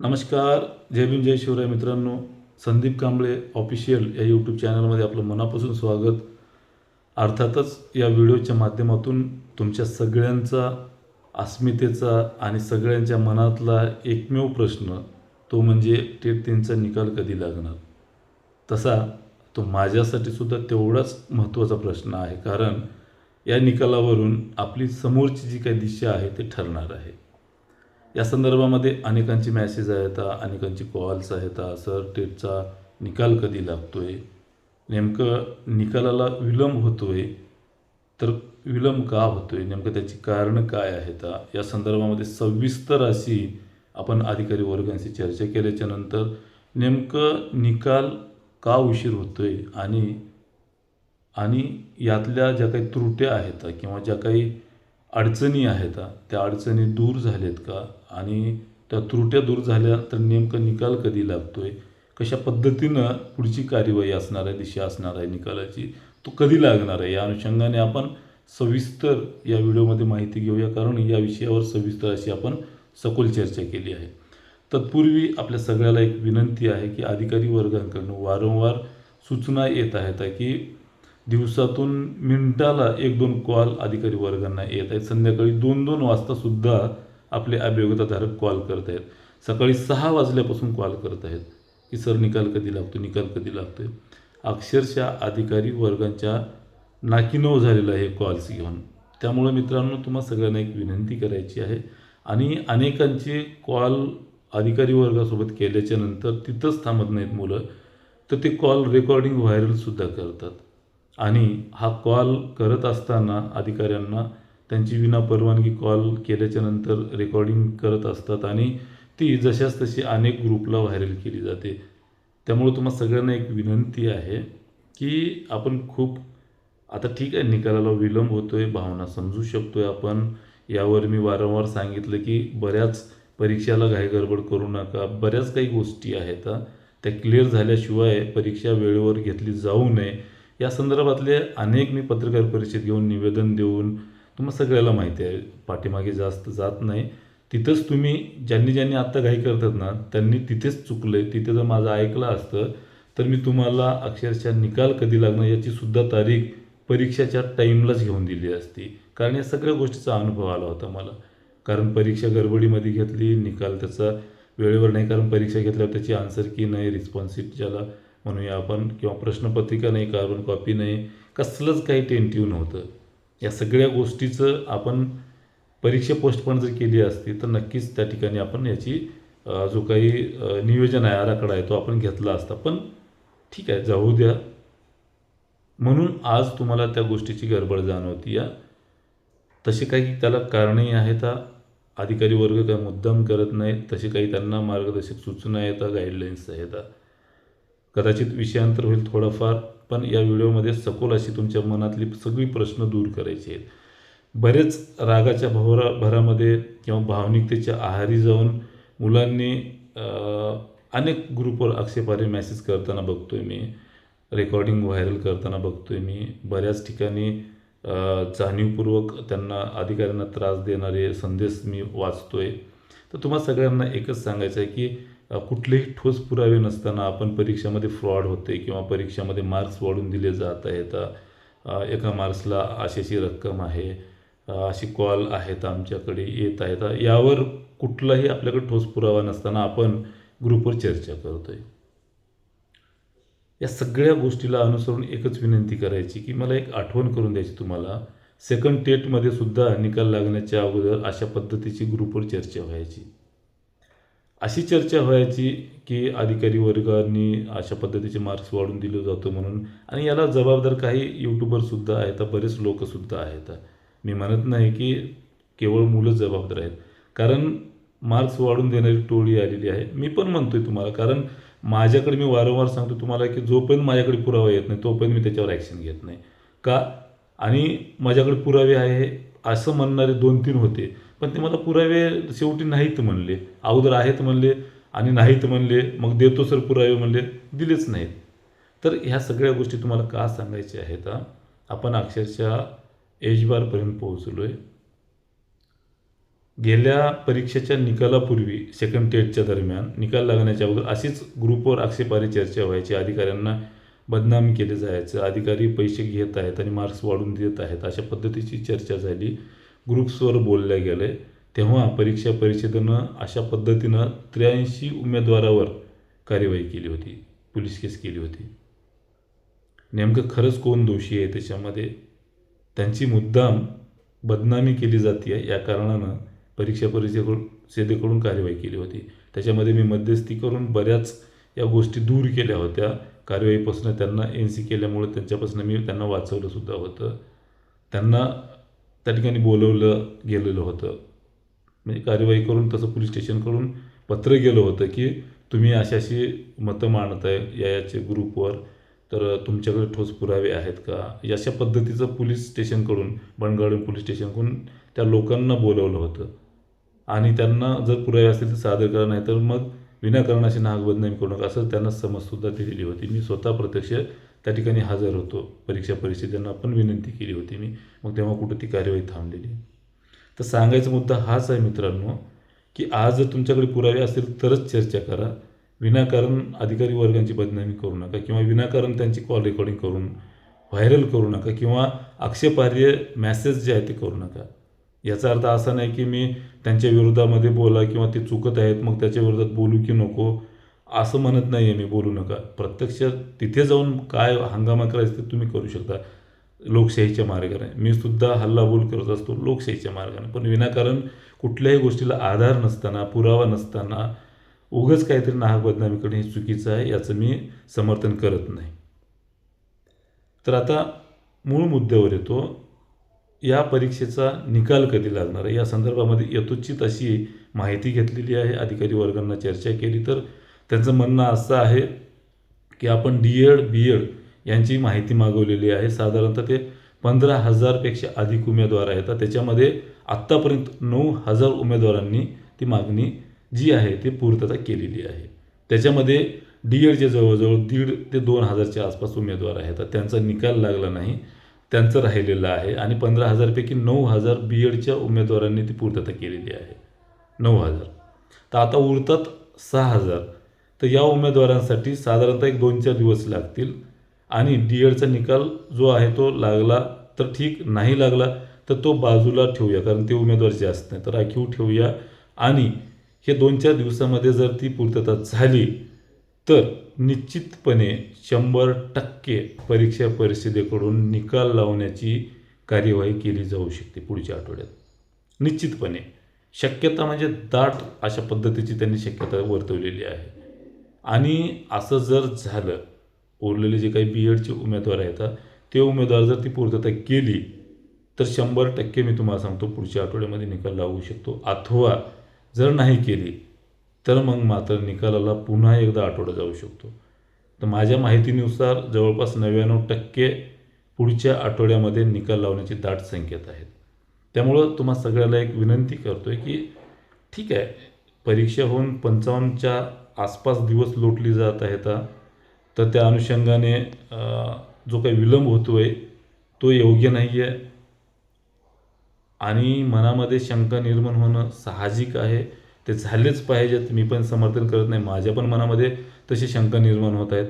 नमस्कार. जय भीम जय शिवराय मित्रांनो. संदीप कांबळे ऑफिशियल या यूट्यूब चॅनलमध्ये आपलं मनापासून स्वागत. अर्थातच या व्हिडिओच्या माध्यमातून तुमच्या सगळ्यांचा अस्मितेचा आणि सगळ्यांच्या मनातला एकमेव प्रश्न तो म्हणजे टेट तीनचा निकाल कधी लागणार? तसा तो माझ्यासाठी सुद्धा तेवढाच महत्त्वाचा प्रश्न आहे. कारण या निकालावरून आपली समोरची जी काही दिशा आहे ते ठरणार आहे. या संदर्भामध्ये अनेकांची मॅसेज आहेत अनेकांची कॉल्स आहेत. सर टेटचा निकाल कधी लागतो आहे नेमकं निकालाला विलंब होतो आहे तर विलंब का होतो आहे नेमकं त्याची कारणं काय आहेत? या संदर्भामध्ये सविस्तर अशी आपण अधिकारी वर्गांशी चर्चा केल्याच्यानंतर नेमकं निकाल का उशीर होतोय? आणि आणि यातल्या ज्या काही त्रुट्या आहेत किंवा ज्या काही अडचणी आहेत त्या अडचणी दूर झाल्यात का? आणि त्या त्रुट्या दूर झाल्या तर नेमका निकाल कधी लागतो आहे कशा पद्धतीनं पुढची कार्यवाही असणार आहे दिशा असणार आहे निकालाची? तो कधी लागणार आहे? या अनुषंगाने आपण सविस्तर या व्हिडिओमध्ये माहिती घेऊया कारण या विषयावर सविस्तर अशी आपण सखोल चर्चा केली आहे. तत्पूर्वी आपल्या सगळ्याला एक विनंती आहे की अधिकारी वर्गांकडून वारंवार सूचना येत आहेत की दिवसातून मिनिटाला एक दोन कॉल अधिकारी वर्गांना येत आहेत. संध्याकाळी दोन दोन वाजतासुद्धा आपले अभियोगताधारक कॉल करत आहेत. सकाळी सहा वाजल्यापासून कॉल करत आहेत की सर निकाल कधी लागतो? निकाल कधी लागतोय? अक्षरशः अधिकारी वर्गांच्या नाकीनव झालेलं आहे कॉल्स घेऊन. त्यामुळे मित्रांनो तुम्हा सगळ्यांना एक विनंती करायची आहे. आणि अनेकांचे कॉल अधिकारी वर्गासोबत केल्याच्यानंतर तिथंच थांबत नाहीत मुलं तर ते कॉल रेकॉर्डिंग व्हायरलसुद्धा करतात. आणि हा कॉल करत असताना अधिकाऱ्यांना त्यांची विनापरवानगी कॉल केल्याच्यानंतर रेकॉर्डिंग करत असतात आणि ती जशाच तशी अनेक ग्रुपला व्हायरल केली जाते. त्यामुळे तुम्हाला सगळ्यांना एक विनंती आहे की आपण खूप आता ठीक आहे निकालाला विलंब होतो आहे भावना समजू शकतो आहे आपण. यावर मी वारंवार सांगितलं की बऱ्याच परीक्षाला घाईगडबड करू नका. बऱ्याच काही गोष्टी आहेत त्या क्लिअर झाल्याशिवाय परीक्षा वेळेवर घेतली जाऊ नये. या संदर्भातले अनेक मी पत्रकार परिषद घेऊन निवेदन देऊन तुम्हाला सगळ्याला माहिती आहे. पाठीमागे जास्त जात नाही. तिथंच तुम्ही ज्यांनी ज्यांनी आत्ता घाई करतात ना त्यांनी तिथेच चुकलं आहे तिथे जर माझं ऐकलं असतं तर मी तुम्हाला अक्षरशः निकाल कधी लागणार याची सुद्धा तारीख परीक्षाच्या टाईमलाच घेऊन दिली असती. कारण या सगळ्या गोष्टीचा अनुभव आला होता मला. कारण परीक्षा गडबडीमध्ये घेतली निकाल त्याचा वेळेवर नाही कारण परीक्षा घेतल्यावर त्याची आन्सर की नाही रिस्पॉन्सिट ज्याला म्हणूया आपण किंवा प्रश्नपत्रिका नाही कार्बन कॉपी नाही कसलंच काही टेंटिव्ह नव्हतं या सगळ्या गोष्टीचं आपण परीक्षा पोस्टपोन जर केली असती तर नक्कीच त्या ठिकाणी आपण याची जो काही नियोजन आहे आराखडा आहे तो आपण घेतला असता. पण ठीक आहे जाऊ द्या. म्हणून आज तुम्हाला त्या गोष्टीची गडबड जाणवती या तसे काही त्याला कारणही आहेत अधिकारी वर्ग काय मुद्दाम करत नाहीत तसे काही त्यांना मार्गदर्शक सूचना येतात गाईडलाईन्स येतात कदाचित विषयांतर होईल थोडंफार पण या व्हिडिओमध्ये सखोल अशी तुमच्या मनातली सगळी प्रश्न दूर करायची आहेत. बरेच रागाच्या भवरा भरामध्ये किंवा भावनिकतेच्या आहारी जाऊन मुलांनी अनेक ग्रुपवर आक्षेपार्ह मेसेज करताना बघतो आहे मी रेकॉर्डिंग व्हायरल करताना बघतो आहे मी. बऱ्याच ठिकाणी जाणीवपूर्वक त्यांना अधिकाऱ्यांना त्रास देणारे संदेश मी वाचतो आहे तर तुम्हाला सगळ्यांना एकच सांगायचं आहे की कुठलेही ठोस पुरावे नसताना आपण परीक्षेमध्ये फ्रॉड होते किंवा परीक्षेमध्ये मार्क्स वाढून दिले जात आहेत. एका मार्क्सला अशीशी रक्कम आहे अशी कॉल आहेत आमच्याकडे येत आहेत. यावर कुठलाही आपल्याकडे ठोस पुरावा नसताना आपण ग्रुपवर चर्चा करतो आहे या सगळ्या गोष्टीला अनुसरून एकच विनंती करायची की मला एक आठवण करून द्यायची तुम्हाला. सेकंड टेटमध्ये सुद्धा निकाल लागण्याच्या अगोदर अशा पद्धतीची ग्रुपवर चर्चा व्हायची. अशी चर्चा व्हायची की अधिकारी वर्गांनी अशा पद्धतीचे मार्क्स वाढून दिलं जातो म्हणून. आणि याला जबाबदार काही यूट्यूबरसुद्धा आहेत बरेच लोकसुद्धा आहेत. मी म्हणत नाही की केवळ मुलं जबाबदार आहेत. कारण मार्क्स वाढून देणारी टोळी आलेली आहे. मी पण म्हणतो आहे तुम्हाला कारण माझ्याकडे मी वारंवार सांगतो तुम्हाला की जोपर्यंत माझ्याकडे पुरावा येत नाही तोपर्यंत मी त्याच्यावर ॲक्शन घेत नाही. का? आणि माझ्याकडे पुरावे आहे असं म्हणणारे दोन तीन होते. पण ते मला पुरावे शेवटी नाहीत म्हणले. अगोदर आहेत म्हणले आणि नाहीत म्हणले. मग देतो सर पुरावे म्हणले. दिलेच नाहीत. तर ह्या सगळ्या गोष्टी तुम्हाला का सांगायच्या आहेत आपण अक्षरशः एजबारपर्यंत पोहोचलो आहे गेल्या परीक्षेच्या निकालापूर्वी सेकंड टेटच्या दरम्यान निकाल लागण्याच्या अगोदर अशीच ग्रुपवर आक्षेपारी चर्चा व्हायची. अधिकाऱ्यांना बदनाम केले जायचं. अधिकारी पैसे घेत आहेत आणि मार्क्स वाढून देत आहेत. अशा पद्धतीची चर्चा झाली. ग्रुप्सवर बोलल्या गेले तेव्हा परीक्षा परिषदेनं अशा पद्धतीनं त्र्याऐंशी उमेदवारावर कार्यवाही केली होती पोलीस केस केली होती. नेमकं खरंच कोण दोषी आहे त्याच्यामध्ये? त्यांची मुद्दाम बदनामी केली जाते या कारणानं परीक्षा परिषदेकडून सेदेकडून कार्यवाही केली होती. त्याच्यामध्ये मी मध्यस्थी करून बऱ्याच या गोष्टी दूर केल्या होत्या. कार्यवाहीपासून त्यांना एन सी केल्यामुळे त्यांच्यापासून मी त्यांना वाचवलं सुद्धा होतं. त्यांना त्या ठिकाणी बोलवलं गेलेलं होतं. म्हणजे कार्यवाही करून तसं पोलीस स्टेशनकडून पत्र गेलं होतं की तुम्ही अशा अशी मतं आहे या याचे ग्रुपवर तर तुमच्याकडे ठोस पुरावे आहेत का? अशा पद्धतीचं पोलीस स्टेशनकडून बनगाडी पोलीस स्टेशनकडून त्या लोकांना बोलवलं होतं. आणि त्यांना जर पुरावे असतील तर सादर करा नाही तर मग विनाकारणाशी नाहक बदनामी करू नका. असं त्यांना समजसुद्धा दिलेली होती. मी स्वतः प्रत्यक्ष त्या ठिकाणी हजर होतो. परीक्षा परिषदेनं पण विनंती केली होती मी. मग तेव्हा कुठं ती कार्यवाही थांबलेली? तर सांगायचा मुद्दा हाच आहे मित्रांनो की आज जर तुमच्याकडे पुरावे असतील तरच चर्चा करा. विनाकारण अधिकारी वर्गांची बदनामी करू नका किंवा विनाकारण त्यांची कॉल रेकॉर्डिंग करून व्हायरल करू नका किंवा आक्षेपार्ह मॅसेज जे आहे ते करू नका. याचा अर्थ असा नाही की मी त्यांच्या विरोधामध्ये बोला किंवा ते चुकत आहेत मग त्याच्या विरोधात बोलू की नको असं म्हणत नाही आहे मी बोलू नका. प्रत्यक्ष तिथे जाऊन काय हंगामा करायचं ते तुम्ही करू शकता. लोकशाहीच्या मार्गाने. मी सुद्धा हल्लाबोल करत असतो लोकशाहीच्या मार्गाने. पण विनाकारण कुठल्याही गोष्टीला आधार नसताना पुरावा नसताना उगच काहीतरी नाहक बदनामी करणे हे चुकीचं आहे याचं मी समर्थन करत नाही. तर आता मूळ मुद्द्यावर येतो. या परीक्षेचा निकाल कधी लागणार आहे? या संदर्भामध्ये यथोचित अशी माहिती घेतलेली आहे. अधिकारी वर्गांना चर्चा केली. तर त्यांचं म्हणणं असं आहे की आपण डी एड बी एड यांची माहिती मागवलेली आहे. साधारणतः ते पंधरा हजारपेक्षा अधिक उमेदवार आहेत. त्याच्यामध्ये आत्तापर्यंत नऊ हजार उमेदवारांनी ती मागणी जी आहे ती पूर्तता केलेली आहे. त्याच्यामध्ये डी एडचे जवळजवळ दीड ते दोन हजारच्या आसपास उमेदवार आहेत. त्यांचा निकाल लागला नाही. त्यांचं राहिलेलं आहे आणि पंधरा हजारपैकी नऊ हजार बी एडच्या उमेदवारांनी ती पूर्तता केलेली आहे. नऊ हजार. तर आता उरतात सहा हजार. तर या उमेदवारांसाठी साधारणतः एक दोन चार दिवस लागतील. आणि डी एडचा निकाल जो आहे तो लागला तर ठीक नाही लागला तर तो बाजूला ठेवूया कारण ते उमेदवार जास्त नाही तर राखीव ठेवूया. आणि हे दोन चार दिवसामध्ये जर ती पूर्तता झाली तर निश्चितपणे शंभर टक्के परीक्षा परिषदेकडून निकाल लावण्याची कार्यवाही केली जाऊ शकते पुढच्या आठवड्यात. निश्चितपणे. शक्यता म्हणजे दाट अशा पद्धतीची त्यांनी शक्यता वर्तवलेली आहे. आणि असं जर झालं उरलेले जे काही बी एडचे उमेदवार आहेत ते उमेदवार जर ती पूर्तता केली तर शंभर टक्के मी तुम्हाला सांगतो पुढच्या आठवड्यामध्ये निकाल लावू शकतो. अथवा जर नाही केली तर मग मात्र निकालाला पुन्हा एकदा आठवडा जाऊ शकतो. तर माझ्या माहितीनुसार जवळपास नव्याण्णव टक्के पुढच्या आठवड्यामध्ये निकाल लावण्याची दाट संकेत आहेत. त्यामुळं तुम्हा सगळ्याला एक विनंती करतो आहे की ठीक आहे परीक्षा होऊन पंचावन्नच्या आसपास दिवस लोटली जात आहेत तर त्या अनुषंगाने जो काही विलंब होतो आहे तो योग्य नाही आहे आणि मनामध्ये शंका निर्माण होणं साहजिक आहे. ते झालेच पाहिजेत मी पण समर्थन करत नाही. माझ्या पण मनामध्ये तशी शंका निर्माण होत आहेत.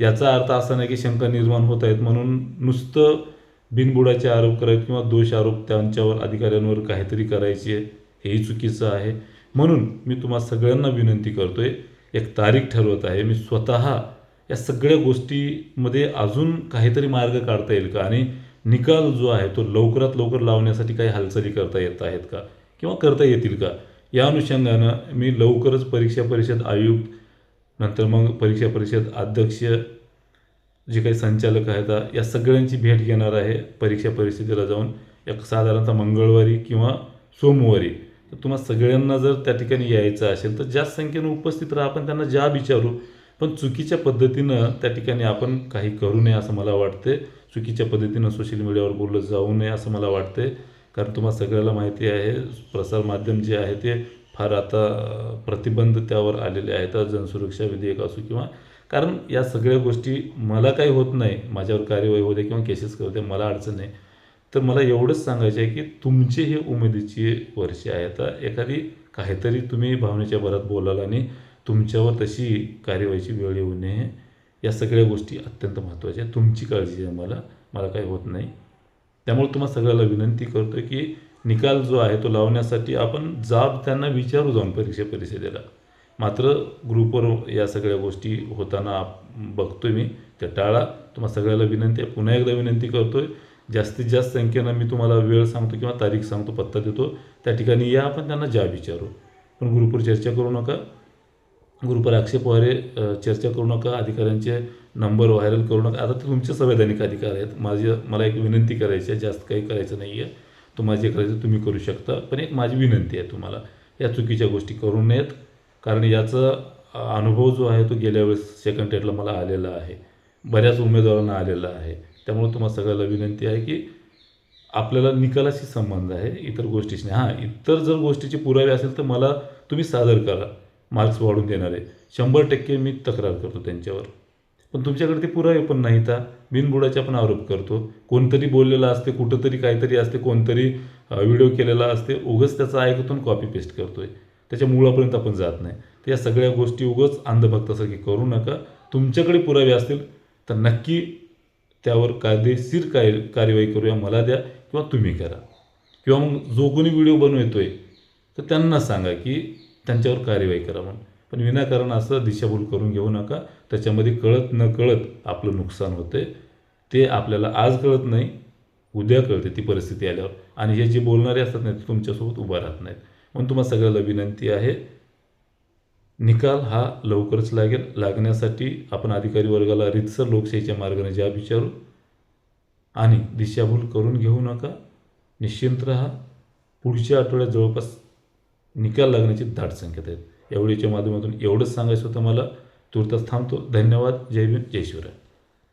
याचा अर्थ असा नाही की शंका निर्माण होत आहेत म्हणून नुसतं बिनबुडाचे आरोप करायचे किंवा दोष आरोप त्यांच्यावर अधिकाऱ्यांवर काहीतरी करायचे हेही चुकीचं आहे. म्हणून मी तुम्हा सगळ्यांना विनंती करतो आहे एक तारीख ठरवत आहे. मी स्वतः या सगळ्या गोष्टीमध्ये अजून काहीतरी मार्ग काढता येईल का? आणि निकाल जो आहे तो लवकरात लवकर लावण्यासाठी काही हालचाली करता येत आहेत का? किंवा करता येतील का? या अनुषंगानं मी लवकरच परीक्षा परिषद आयुक्त नंतर मग परीक्षा परिषद अध्यक्ष जे काही संचालक आहेत या सगळ्यांची भेट घेणार आहे परीक्षा परिषदेला जाऊन. एक साधारणतः मंगळवारी किंवा सोमवारी. तर तुम्हा सगळ्यांना जर त्या ठिकाणी यायचं असेल तर जास्त संख्येनं उपस्थित राहा आपण त्यांना ज्या विचारू. पण चुकीच्या पद्धतीनं त्या ठिकाणी आपण काही करू नये असं मला वाटते चुकीच्या पद्धतीनं सोशल मीडियावर बोललं जाऊ नये असं मला वाटते कारण तुम्हाला सगळ्याला माहिती आहे प्रसारमाध्यम जे आहे ते फार आता प्रतिबंध त्यावर आलेले आहेत जनसुरक्षा विधेयक असो किंवा कारण या सगळ्या गोष्टी मला काही होत नाही माझ्यावर कार्यवाही होते किंवा केसेस करते मला अडचण नाही. तर मला एवढंच सांगायचं आहे की तुमचे हे उमेदीची वर्षे आहे. एखादी काहीतरी तुम्ही भावनेच्या भरात बोलाल आणि तुमच्यावर तशी कार्यवाहीची वेळ येऊ नये या सगळ्या गोष्टी अत्यंत महत्त्वाच्या आहेत. तुमची काळजी आहे मला मला काही होत नाही. त्यामुळे तुम्हाला सगळ्याला विनंती करतो की निकाल जो आहे तो लावण्यासाठी आपण जाब त्यांना विचारू जाऊन परीक्षा परिषदेला. मात्र ग्रुपवर या सगळ्या गोष्टी होताना बघतो मी त्या टाळा. तुम्हाला सगळ्याला विनंती आहे. पुन्हा एकदा विनंती करतो आहे जास्तीत जास्त संख्येनं मी तुम्हाला वेळ सांगतो किंवा तारीख सांगतो पत्ता देतो. त्या ठिकाणी या आपण त्यांना जाब विचारू. पण ग्रुपवर चर्चा करू नका. ग्रुपवर आक्षेप वगैरे चर्चा करू नका. अधिकाऱ्यांचे नंबर व्हायरल करू नका. आता ते तुमचे संवैधानिक अधिकार आहेत. माझी मला एक विनंती करायची आहे. जास्त काही करायचं नाही आहे. तुम्हाला जे करायचं तुम्ही करू शकता. पण एक माझी विनंती आहे तुम्हाला. या चुकीच्या गोष्टी करू नयेत. कारण याचा अनुभव जो आहे तो गेल्या वेळेस सेकंड टेटला मला आलेला आहे. बऱ्याच उमेदवारांना आलेला आहे. त्यामुळे तुम्हाला सगळ्याला विनंती आहे की आपल्याला निकालाशी संबंध आहे. इतर गोष्टीशी नाही. हां इतर जर गोष्टीचे पुरावे असेल तर मला तुम्ही सादर करा. मार्क्स वाढून देणारे. शंभर टक्के मी तक्रार करतो त्यांच्यावर. पण तुमच्याकडे ते पुरावे पण नाहीत बिनबुडाचे आपण आरोप करतो. कोणतरी बोललेलं असते कुठंतरी काहीतरी असते कोणतरी व्हिडिओ केलेला असते उगच त्याचा ऐकतून कॉपी पेस्ट करतो आहे त्याच्या मुळापर्यंत आपण जात नाही. तर या सगळ्या गोष्टी उगंच अंधभक्तासारखी करू नका. तुमच्याकडे पुरावे असतील तर नक्की त्यावर कायदेशीर काय कार्यवाही करूया मला द्या किंवा तुम्ही करा. किंवा मग जो कोणी व्हिडिओ बनवतो आहे तर त्यांना सांगा की त्यांच्यावर कार्यवाही करा म्हणून. पण विनाकारण असं दिशाभूल करून घेऊ नका. त्याच्यामध्ये कळत न कळत आपलं नुकसान होते. ते आपल्याला आज कळत नाही उद्या कळते ती परिस्थिती आल्यावर. आणि हे जे बोलणारे असतात नाही ते तुमच्यासोबत उभा राहत नाहीत. म्हणून तुम्हाला सगळ्याला विनंती आहे निकाल हा लवकरच लागेल. लागण्यासाठी आपण अधिकारी वर्गाला रितसर लोकशाहीच्या मार्गाने ज्या विचारू. आणि दिशाभूल करून घेऊ नका. निश्चिंत राहा. पुढच्या आठवड्यात जवळपास निकाल लागण्याची दाट संख्या आहेत एवढीच्या माध्यमातून एवढंच सांगायचं होतं मला. तूर्तास थांबतो. धन्यवाद. जय भीम. जय शिवराय.